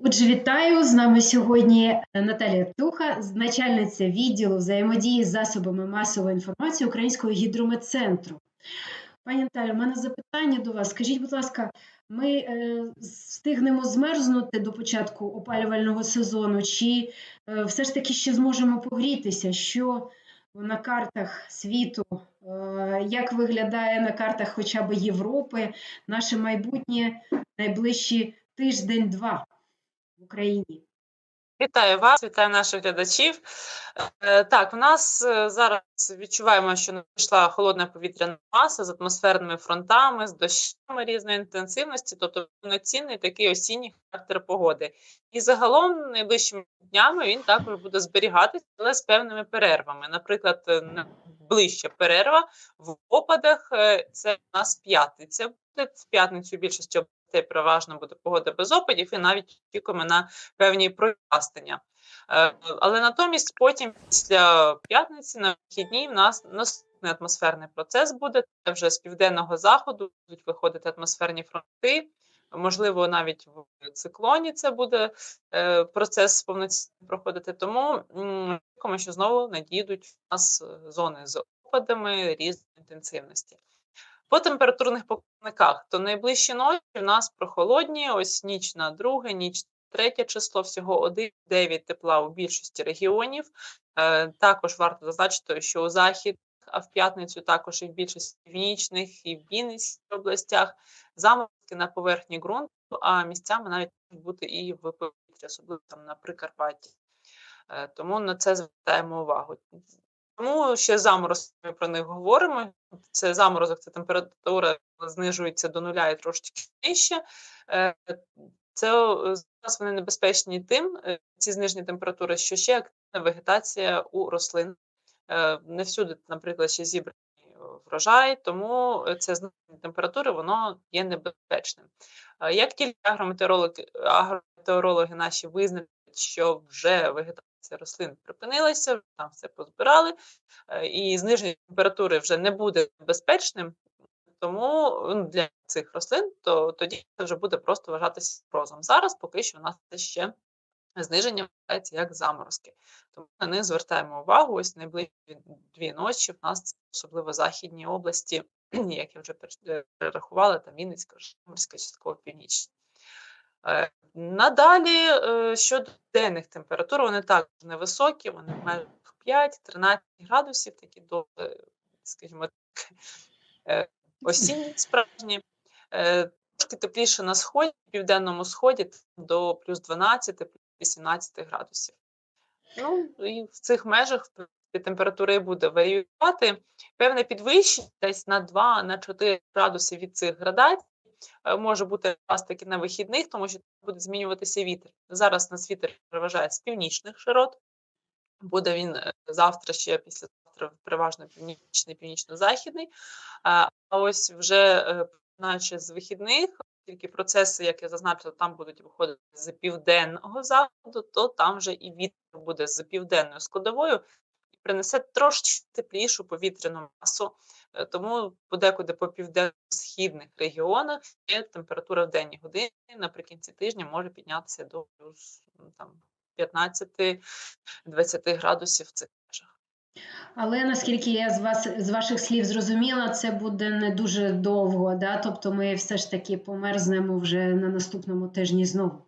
Отже, вітаю з нами сьогодні Наталія Птуха, начальниця відділу взаємодії з засобами масової інформації Українського гідрометцентру. Пані Наталі, у мене запитання до вас. Скажіть, будь ласка, ми е, встигнемо змерзнути до початку опалювального сезону, чи е, все ж таки ще зможемо погрітися? Що на картах світу, е, як виглядає на картах хоча б Європи, наше майбутнє найближчі тиждень-два в Україні? Вітаю вас, вітаю наших глядачів. Е, Так, в нас е, зараз відчуваємо, що надійшла холодна повітряна маса з атмосферними фронтами, з дощами різної інтенсивності, тобто повноцінний такий осінній характер погоди. І загалом найближчими днями він також буде зберігатися, але з певними перервами. Наприклад, е, найближча перерва в опадах це у нас п'ятниця. Буде в п'ятницю в більшості областей переважно буде погода без опадів, і навіть очікуємо на певні прояснення. Е, Але натомість потім, після п'ятниці, на вихідні, в нас наступний атмосферний процес буде. Це вже з південного заходу будуть виходити атмосферні фронти. Можливо, навіть в циклоні це буде е, процес повноцінно проходити. Тому що знову надійдуть у нас е, зони з опадами різної інтенсивності. По температурних показниках, то найближчі ночі у нас прохолодні, ось ніч на друге, ніч третє число, всього 1,9 тепла у більшості регіонів. Е, також варто зазначити, що у захід, а в п'ятницю також і в більшості північних, і в Вінницькій областях заморозки на поверхні ґрунту, а місцями навіть можуть бути і в повітрі, особливо там на Прикарпатті. Е, тому на це звертаємо увагу. Тому ще заморозки ми про них говоримо. Це заморозок, це температура знижується до нуля і трошечки нижче. Е, Це зараз вони небезпечні тим, е, ці знижені температури, що ще активна вегетація у рослин. Е, Не всюди, наприклад, ще зібраний врожай, тому це зниження температури воно є небезпечним. Е, Як тільки агрометеорологи, агрометеорологи наші визнають, що вже вегетація рослин припинилася, там все позбирали, е, і зниження температури вже не буде безпечним, тому ну, для цих рослин, то тоді це вже буде просто вважатися прозом. Зараз поки що у нас це ще зниження вважається як заморозки. Тому на них звертаємо увагу. Ось найближчі дві ночі в нас особливо західні області, як я вже пере- перерахувала, там Вінницька, Житомирська, частково північна. Надалі е, щодо денних температур, вони також невисокі, вони в межах 5-13 градусів, такі доволі, скажімо так, е, осінні справжні. Е, Трошки тепліше на сході, південному сході до плюс 12, плюс 18 градусів. Ну, і в цих межах в температура і буде варіювати. Певне підвищення десь на 2-4 градуси від цих градацій може бути якраз таки на вихідних, тому що буде змінюватися вітер. Зараз нас вітер переважає з північних широт. Буде він е, завтра ще післязавтра переважно північний, північно-західний. А ось вже е, починаючи з вихідних, тільки процеси, як я зазначила, там будуть виходити з південного заходу, то там вже і вітер буде з південною складовою принесе трошки теплішу повітряну масу. Е, Тому подекуди по південно-східних регіонах є температура в денні години наприкінці тижня може піднятися до там 15-20 градусів в цих межах. Але наскільки я з вас з ваших слів зрозуміла, це буде не дуже довго, да? Тобто ми все ж таки померзнемо вже на наступному тижні знову.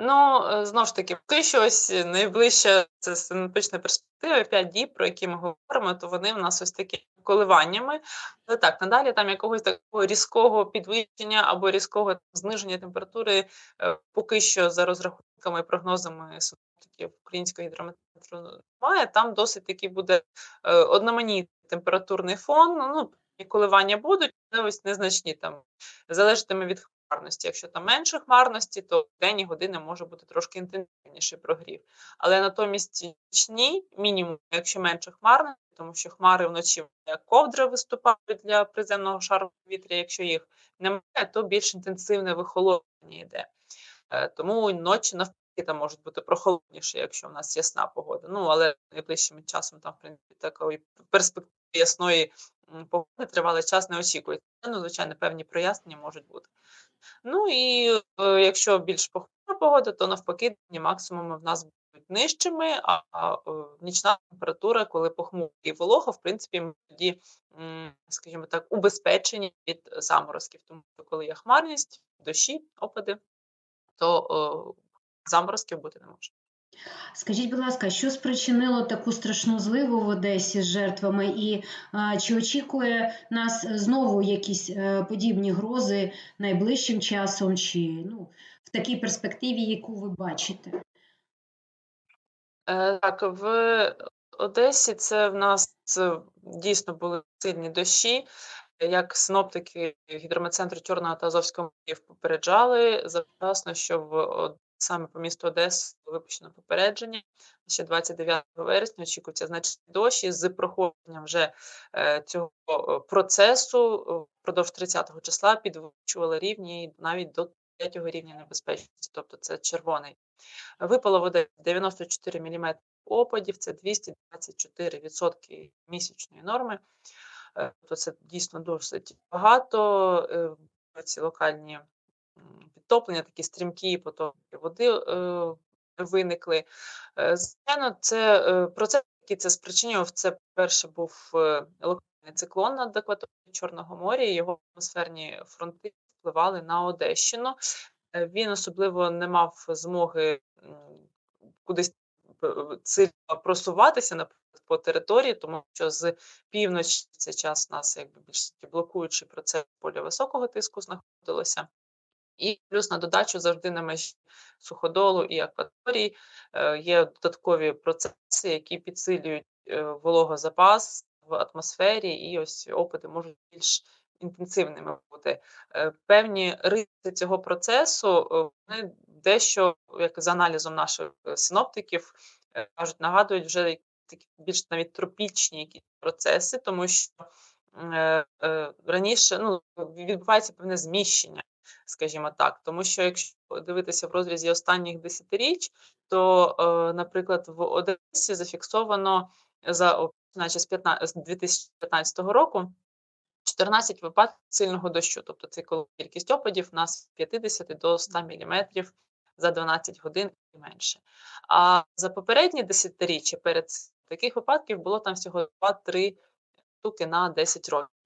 Ну, е, знову ж таки, поки що ось найближча це синоптична перспектива, 5 діб, про які ми говоримо, то вони в нас ось такі коливаннями. Але так, надалі там якогось такого різкого підвищення або різкого там, зниження температури е, поки що за розрахунками і прогнозами синоптиків українського гідрометру немає. Там досить таки буде е, одноманітний температурний фон. Ну, коливання будуть, але ось незначні там залежатиме від хмарності. Якщо там менше хмарності, то в денні години може бути трошки інтенсивніший прогрів. Але натомість нічні мінімум, якщо менше хмарності, тому що хмари вночі як ковдра виступають для приземного шару повітря. Якщо їх немає, то більш інтенсивне вихолодження йде. Е, Тому ночі навпаки там можуть бути прохолодніші, якщо в нас ясна погода. Ну але найближчим часом там в принципі такої перспективи ясної погоди тривалий час не очікується. Ну, звичайно, певні прояснення можуть бути. Ну і е, якщо більш похмура погода, то навпаки дні максимуми в нас будуть нижчими, а, е, нічна температура, коли похмура і волога, в принципі, ми тоді, скажімо так, убезпечені від заморозків. Тому що коли є хмарність, дощі, опади, то е, заморозків бути не може. Скажіть, будь ласка, що спричинило таку страшну зливу в Одесі з жертвами, і а, чи очікує нас знову якісь е, подібні грози найближчим часом, чи ну, в такій перспективі, яку ви бачите? Е, Так, в Одесі це в нас дійсно були сильні дощі. Як синоптики гідрометцентру Чорного та Азовського морів попереджали завчасно, що в саме по місту Одеси випущено попередження. Ще 29 вересня очікується значний дощ і з проходженням вже е, цього е, процесу е, впродовж 30-го числа підвищували рівні навіть до 3 рівня небезпечності, тобто це червоний. Випало води 94 мм опадів, це 224% місячної норми. Е, То це дійсно досить багато. Ці локальні підтоплення, такі стрімкі потоки води е, виникли. Е, Звичайно, це е, процес, який це спричинював. Це перше був е, локальний циклон над акваторією Чорного моря. і Його атмосферні фронти впливали на Одещину. Він особливо не мав змоги кудись сильно просуватися наприклад, по території, тому що з півночі цей час у нас якби більш блокуючий процес поля високого тиску знаходилося. І плюс на додачу завжди на межі суходолу і акваторії е, є додаткові процеси, які підсилюють е, вологозапас в атмосфері, і ось опади можуть більш інтенсивними бути. Е, Певні риси цього процесу вони дещо, як за аналізом наших синоптиків, кажуть, нагадують вже такі більш навіть тропічні процеси, тому що раніше ну, відбувається певне зміщення, скажімо так. Тому що якщо дивитися в розрізі останніх десятиріч, то, е, наприклад, в Одесі зафіксовано за о, з 15 2015 року 14 випадків сильного дощу, тобто це коли кількість опадів у нас від 50 до 100 мм за 12 годин і менше. А за попередні десятиріччя перед таких випадків було там всього 2-3 штуки на 10 років.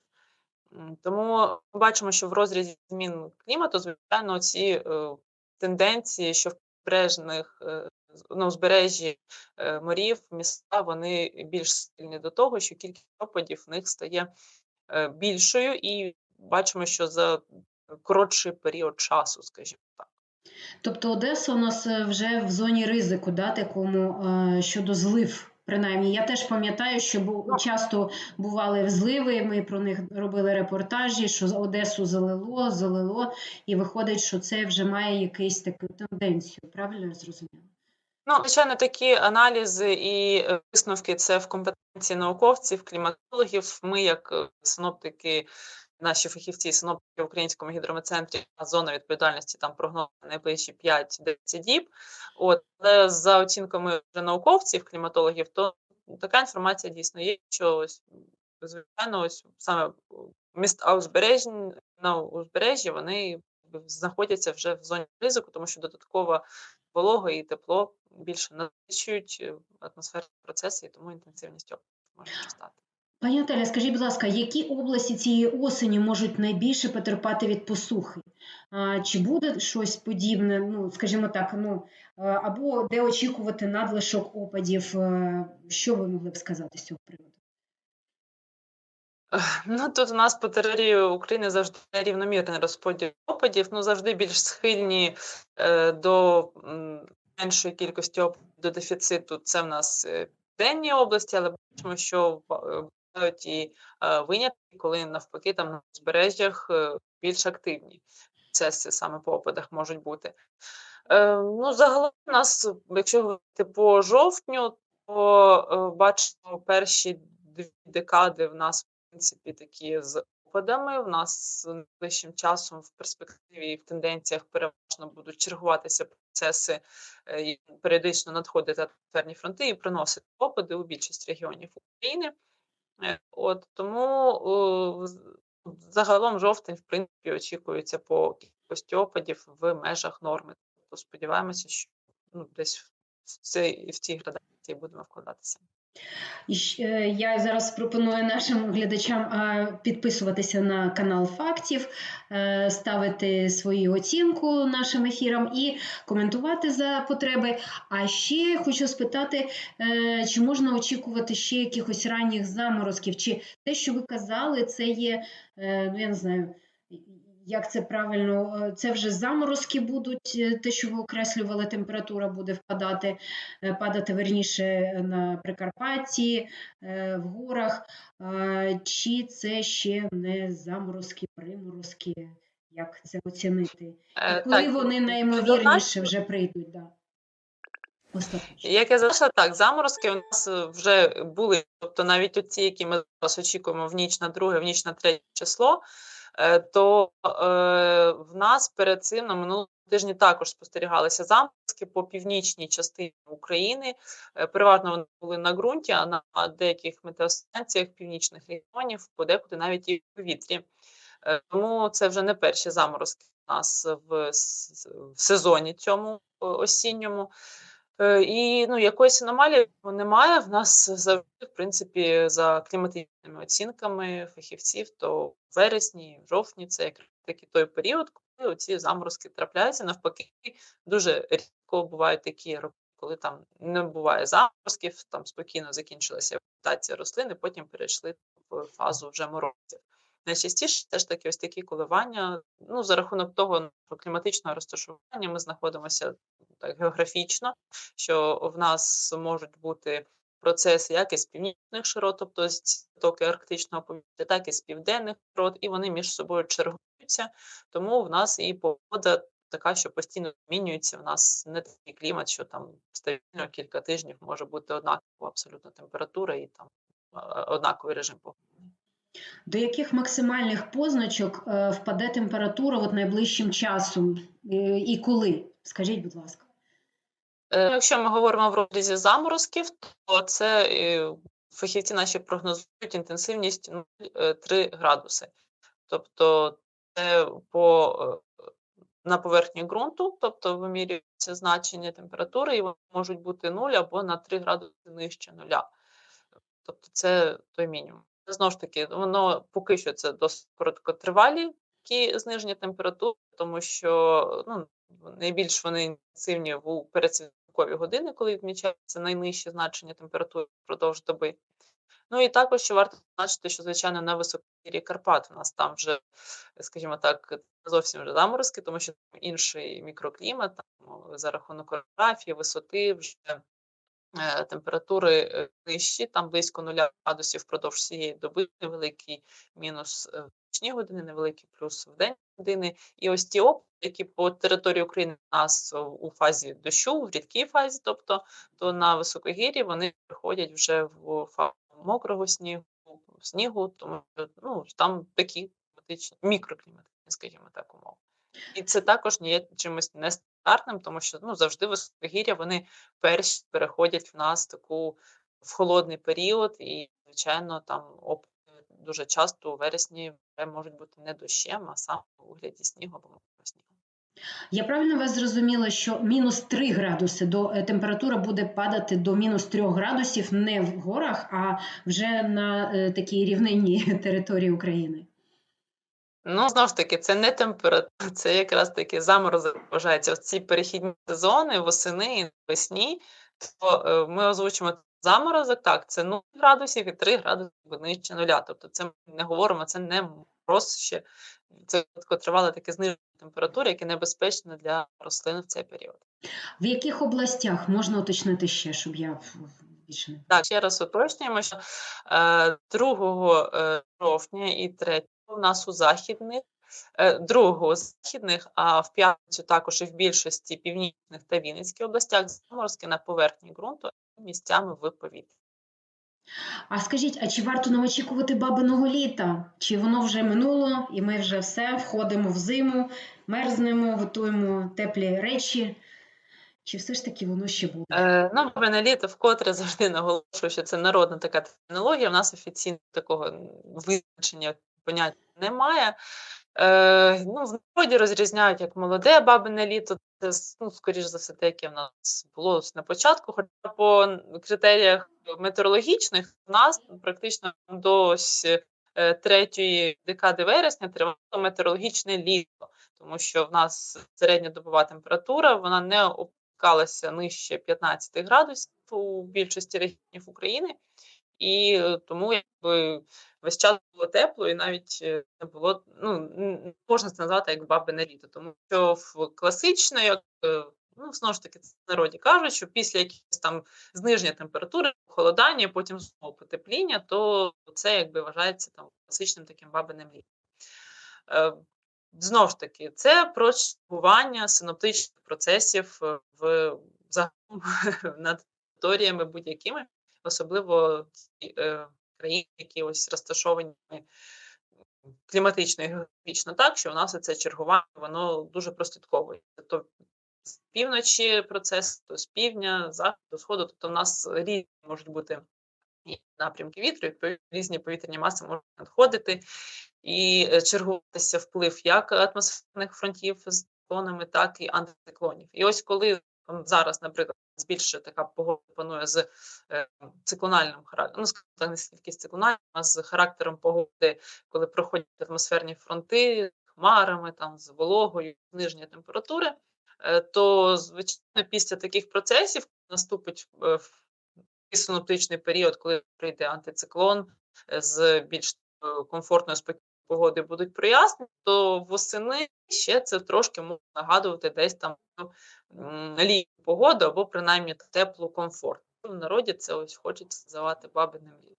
Тому ми бачимо, що в розрізі змін клімату, звичайно, ці е, тенденції, що в прибережних е, на узбережжі е, морів, міста, вони більш сильні до того, що кількість опадів в них стає більшою, і бачимо, що за коротший період часу, скажімо так. Тобто Одеса у нас вже в зоні ризику, да, такому щодо злив. Принаймні, я теж пам'ятаю, що бу- часто бували зливи. Ми про них робили репортажі, що Одесу залило, залило, і виходить, що це вже має якусь таку тенденцію. Правильно я зрозуміла? Ну, звичайно, такі аналізи і е, висновки це в компетенції науковців, кліматологів. Ми, як е, синоптики, наші фахівці, синоптики в Українському гідрометцентрі, а зона відповідальності там прогноз найближчі 5-10 діб. От, але за оцінками вже науковців, кліматологів, то така інформація дійсно є, що ось, звичайно, ось саме міста узбережжі, на узбережжі вони знаходяться вже в зоні ризику, тому що додаткова волога і тепло більше насичують е, атмосферні процеси, і тому інтенсивність може зростати. Пані Наталя, скажіть, будь ласка, які області цієї осені можуть найбільше потерпати від посухи? Чи буде щось подібне, ну, скажімо так, ну, або де очікувати надлишок опадів? Що ви могли б сказати з цього приводу? Ну, тут у нас по території України завжди рівномірний розподіл опадів, ну завжди більш схильні е, до меншої кількості опадів до дефіциту. Це в нас е, південні області, але бачимо, що е, і е, винятки, коли навпаки там на узбережжях е, більш активні процеси саме по опадах можуть бути. Е, ну, загалом у нас, якщо говорити по жовтню, то е, бачимо перші дві декади в нас в принципі такі з опадами. В нас найближчим часом в перспективі і в тенденціях переважно будуть чергуватися процеси е, і періодично надходити атмосферні фронти і приносити опади у більшість регіонів України. Е, От тому о, загалом жовтень, в принципі, очікується по кількості опадів в межах норми. Тобто сподіваємося, що ну, десь в цій, в цій градації будемо вкладатися. Я зараз пропоную нашим глядачам підписуватися на канал фактів, е, ставити свою оцінку нашим ефірам і коментувати за потреби. А ще хочу спитати, е, чи можна очікувати ще якихось ранніх заморозків? Чи те, що ви казали, це є, е, ну я не знаю. Як це правильно? Е, Це вже заморозки будуть, е, те, що ви окреслювали, температура буде впадати, е, падати верніше на Прикарпатті, в горах, чи це ще не заморозки, приморозки? Як це оцінити? І коли так, вони найімовірніше вже прийдуть? Да. Остаточно. Як я зазначила, так, заморозки у нас вже були, тобто навіть оці, які ми зараз очікуємо в ніч на друге, в ніч на третє число, то е, в нас перед цим на минулому тижні також спостерігалися заморозки по північній частині України. Е, Переважно вони були на ґрунті, а на деяких метеостанціях північних регіонів, подекуди навіть і в повітрі. Е, Тому це вже не перші заморозки у нас в, сезоні цьому осінньому. Е, І ну, якоїсь аномалії немає. В нас завжди, в принципі, за кліматичними оцінками фахівців, то в вересні, в жовтні це якраз такий той період, коли ці заморозки трапляються. Навпаки, дуже рідко бувають такі роки, коли там не буває заморозків, там спокійно закінчилася вегетація рослини, потім перейшли в фазу вже морозів. Найчастіше теж таки ось такі коливання. Ну, за рахунок того нашого кліматичного розташування ми знаходимося так географічно, що в нас можуть бути процеси як із північних широт, тобто з токи арктичного повітря, так і з південних широт, і вони між собою чергуються. Тому в нас і погода така, що постійно змінюється. В нас не такий клімат, що там стабільно кілька тижнів може бути однакова абсолютно температура і там однаковий режим погоди. До яких максимальних позначок е, впаде температура от найближчим часом Е, і коли? Скажіть, будь ласка. Е, Якщо ми говоримо в розрізі заморозків, то це фахівці наші прогнозують інтенсивність 0,3 градуси. Тобто це по, на поверхні ґрунту, тобто вимірюється значення температури, і вони можуть бути 0 або на 3 градуси нижче нуля. Тобто це той мінімум. Знову ж таки, воно поки що це досить короткотривалі такі зниження температури, тому що ну, найбільш вони інтенсивні в передсвіткові години, коли відмічається найнижче значення температури впродовж доби. Ну і також ще варто зазначити, що звичайно на високій Карпат у нас там вже, скажімо так, зовсім вже заморозки, тому що там інший мікроклімат, там за рахунок орографії, висоти вже температури е, нижчі, там близько 0 градусів впродовж всієї доби, невеликий мінус е, в нічні години, невеликий плюс в день години. І ось ті опади, які по території України у нас у фазі дощу, в рідкій фазі, тобто то на високогір'ї вони приходять вже в фазу мокрого снігу, снігу, тому ну, там такі кліматичні, мікрокліматичні, скажімо так, умови. І це також не є чимось нестандартним, тому що ну, завжди високогір'я вони перші переходять в нас таку в холодний період, і, звичайно, там опади дуже часто у вересні можуть бути не дощем, а саме у вигляді снігу або мокрого снігу. Я правильно вас зрозуміла, що мінус 3 градуси до е, температура буде падати до мінус 3 градусів не в горах, а вже на е, такій рівнинній території України. Ну, знову ж таки, це не температура, це якраз таки заморозок вважається. В ці перехідні сезони, восени і навесні, то е, ми озвучимо заморозок, так, це 0 градусів і 3 градуси нижче нуля. Тобто це ми не говоримо, це не мороз ще, це тривале таке зниження температури, яке небезпечне для рослин в цей період. В яких областях можна уточнити ще, щоб я більше не Так, ще раз уточнюємо, що е, 2 е, жовтня і 3 у нас у західних, е, 2 у західних, а в п'ятницю також і в більшості північних та Вінницьких областях заморозки на поверхні ґрунту і місцями в повітрі. А скажіть, а чи варто нам очікувати бабиного літа? Чи воно вже минуло, і ми вже все входимо в зиму, мерзнемо, готуємо теплі речі? Чи все ж таки воно ще буде? Е, ну, мене літо вкотре завжди наголошую, що це народна така термінологія. У нас офіційно такого визначення поняття немає. Е, ну, В народі розрізняють як молоде бабине літо, це ну, скоріш за все, те, яке в нас було на початку. Хоча по критеріях метеорологічних у нас практично до е, третьої декади вересня тривало метеорологічне літо, тому що в нас середньодобова температура вона не опускалася нижче 15 градусів у більшості регіонів України. І е, тому якби весь час було тепло, і навіть е, не було, ну не можна це назвати як бабине літо, тому що класично, як е, ну знову ж таки в народі кажуть, що після якихось там зниження температури, холодання, потім знову потепління, то це якби вважається там класичним таким бабиним літом. Знову ж таки, це про чергування синоптичних процесів в загалом над територіями будь-якими особливо е, країни, які ось розташовані кліматично і географічно так, що у нас це чергування воно дуже прослідковує. Тобто з півночі процес, то з півдня, заходу, сходу, тобто в нас різні можуть бути і напрямки вітру, відповідно, різні повітряні маси можуть надходити і е, чергуватися вплив як атмосферних фронтів з циклонами, так і антициклонів. І ось коли зараз, наприклад, більше така погода панує з е, циклональним характером, ну, не стільки з циклональним, а з характером погоди, коли проходять атмосферні фронти, хмарами, там, з вологою, зниження температури, е, то, звичайно, після таких процесів наступить е, синоптичний період, коли прийде антициклон з більш комфортною спокійною погоди будуть прояснені, то восени ще це трошки може нагадувати десь там літню погоду або принаймні теплу комфорт. В народі це ось хочеться називати бабиним літом.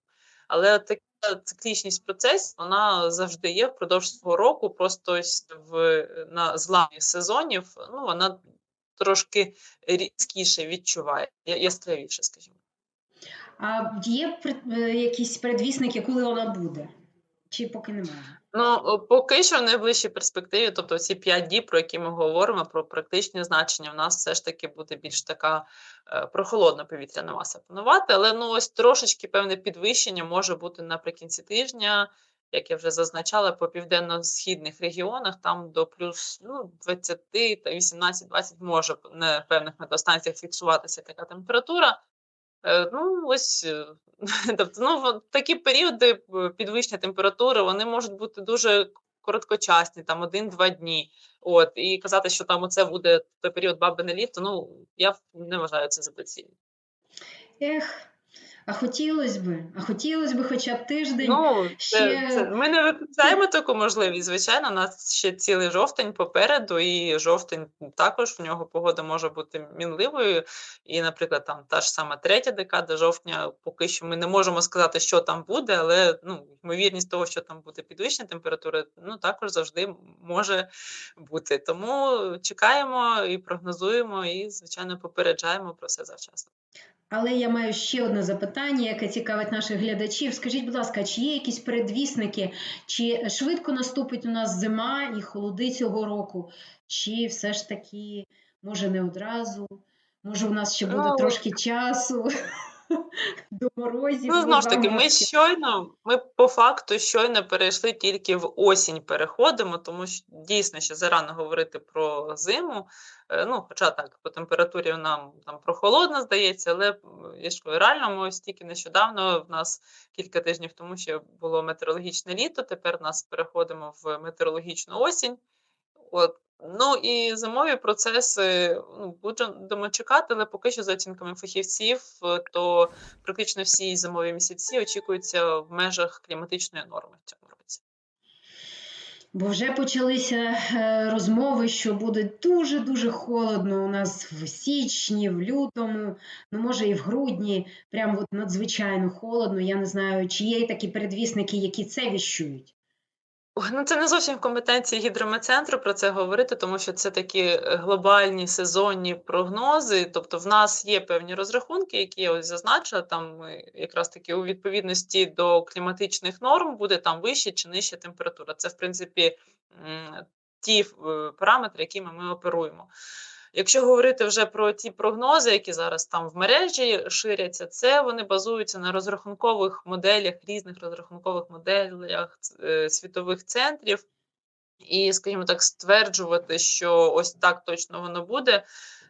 Але така циклічність процесів вона завжди є впродовж свого року, просто ось в на зламі сезонів ну, вона трошки різкіше відчуває, яскравіше, скажімо. А є е, якісь передвісники, коли вона буде? Чи поки немає? Ну, поки що в найближчій перспективі, тобто ці п'ять діб, про які ми говоримо, про практичні значення, у нас все ж таки буде більш така е, прохолодна повітряна маса панувати. Але ну ось трошечки певне підвищення може бути наприкінці тижня, як я вже зазначала, по південно-східних регіонах, там до плюс ну, 20 та 18-20 може на певних метеостанціях фіксуватися така температура. Е, ну, ось е, тобто, ну, такі періоди е, підвищення температури вони можуть бути дуже короткочасні, там один-два дні. От, І казати, що там оце буде той період бабине літо, ну я не вважаю це за доцільним. Ех, а хотілося б, а хотілося б хоча б тиждень. Ну, це, ще... це, Ми не виключаємо таку можливість. Звичайно, у нас ще цілий жовтень попереду, і жовтень також в нього погода може бути мінливою. І, наприклад, там та ж сама третя декада жовтня, поки що ми не можемо сказати, що там буде, але ну, ймовірність того, що там буде підвищення температури, ну також завжди може бути. Тому чекаємо і прогнозуємо, і, звичайно, попереджаємо про це завчасно. Але я маю ще одне запитання, яке цікавить наших глядачів. Скажіть, будь ласка, чи є якісь передвісники, чи швидко наступить у нас зима і холоди цього року, чи все ж таки, може, не одразу? Може, у нас ще буде ну, трошки часу? до морозів. Ну, знову ж таки, ми щойно, ми по факту щойно перейшли тільки в осінь переходимо, тому що дійсно ще зарано говорити про зиму. Е, ну, Хоча так, по температурі нам там прохолодно здається, але я ж реально ми ось тільки нещодавно в нас кілька тижнів тому ще було метеорологічне літо, тепер нас переходимо в метеорологічну осінь. От Ну і зимові процеси ну, будемо чекати, але поки що, за оцінками фахівців, то практично всі зимові місяці очікуються в межах кліматичної норми в цьому році. Бо вже почалися е, розмови, що буде дуже-дуже холодно у нас в січні, в лютому, ну може і в грудні, прямо от надзвичайно холодно. Я не знаю, чи є такі передвісники, які це віщують. Ну, це не зовсім в компетенції гідрометцентру про це говорити, тому що це такі е, глобальні сезонні прогнози. Тобто, в нас є певні розрахунки, які я ось зазначила. Там якраз таки у відповідності до кліматичних норм буде там вища чи нижча температура. Це, в принципі, ті е, параметри, якими ми оперуємо. Якщо говорити вже про ті прогнози, які зараз там в мережі ширяться, це вони базуються на розрахункових моделях, різних розрахункових моделях е, світових центрів. І, скажімо так, стверджувати, що ось так точно воно буде.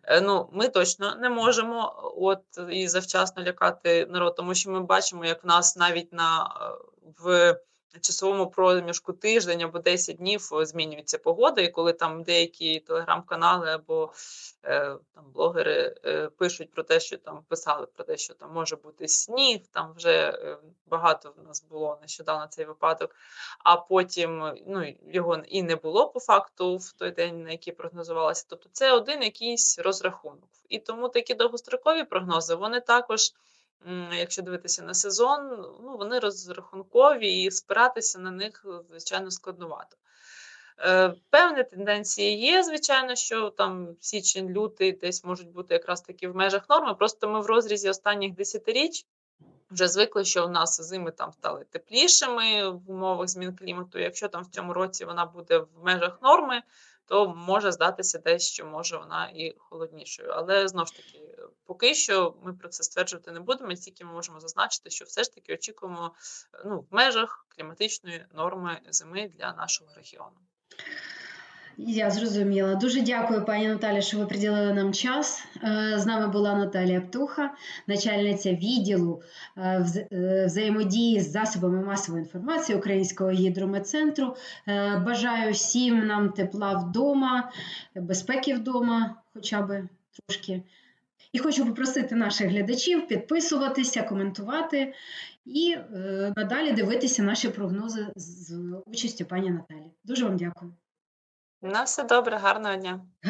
е, Ну, ми точно не можемо от і завчасно лякати народ, тому що ми бачимо, як в нас навіть на е, в часовому проміжку тиждень або 10 днів е, змінюється погода, і коли там деякі телеграм-канали або е, там блогери е, пишуть про те, що там писали про те, що там може бути сніг, там вже е, багато в нас було нещодавно цей випадок, а потім е, ну, його і не було по факту в той день, на який прогнозувалося. Тобто це один якийсь розрахунок. І тому такі довгострокові прогнози, вони також. Якщо дивитися на сезон, ну вони розрахункові і спиратися на них звичайно складновато. Е, Певні тенденції є, звичайно, що там січень, лютий десь можуть бути якраз таки в межах норми. Просто ми в розрізі останніх десятиріч вже звикли, що у нас зими там стали теплішими в умовах змін клімату. Якщо там в цьому році вона буде в межах норми, то може здатися десь, що може вона і холоднішою. Але знову ж таки, поки що ми про це стверджувати не будемо, тільки ми можемо зазначити, що все ж таки очікуємо ну, в межах кліматичної норми зими для нашого регіону. Я зрозуміла. Дуже дякую, пані Наталі, що ви приділили нам час. Е, З нами була Наталія Птуха, начальниця відділу е, е, взаємодії з засобами масової інформації Українського гідрометцентру. Бажаю всім нам тепла вдома, безпеки вдома, хоча б трошки. І хочу попросити наших глядачів підписуватися, коментувати і надалі дивитися наші прогнози з участю пані Наталі. Дуже вам дякую. На все добре, гарного дня.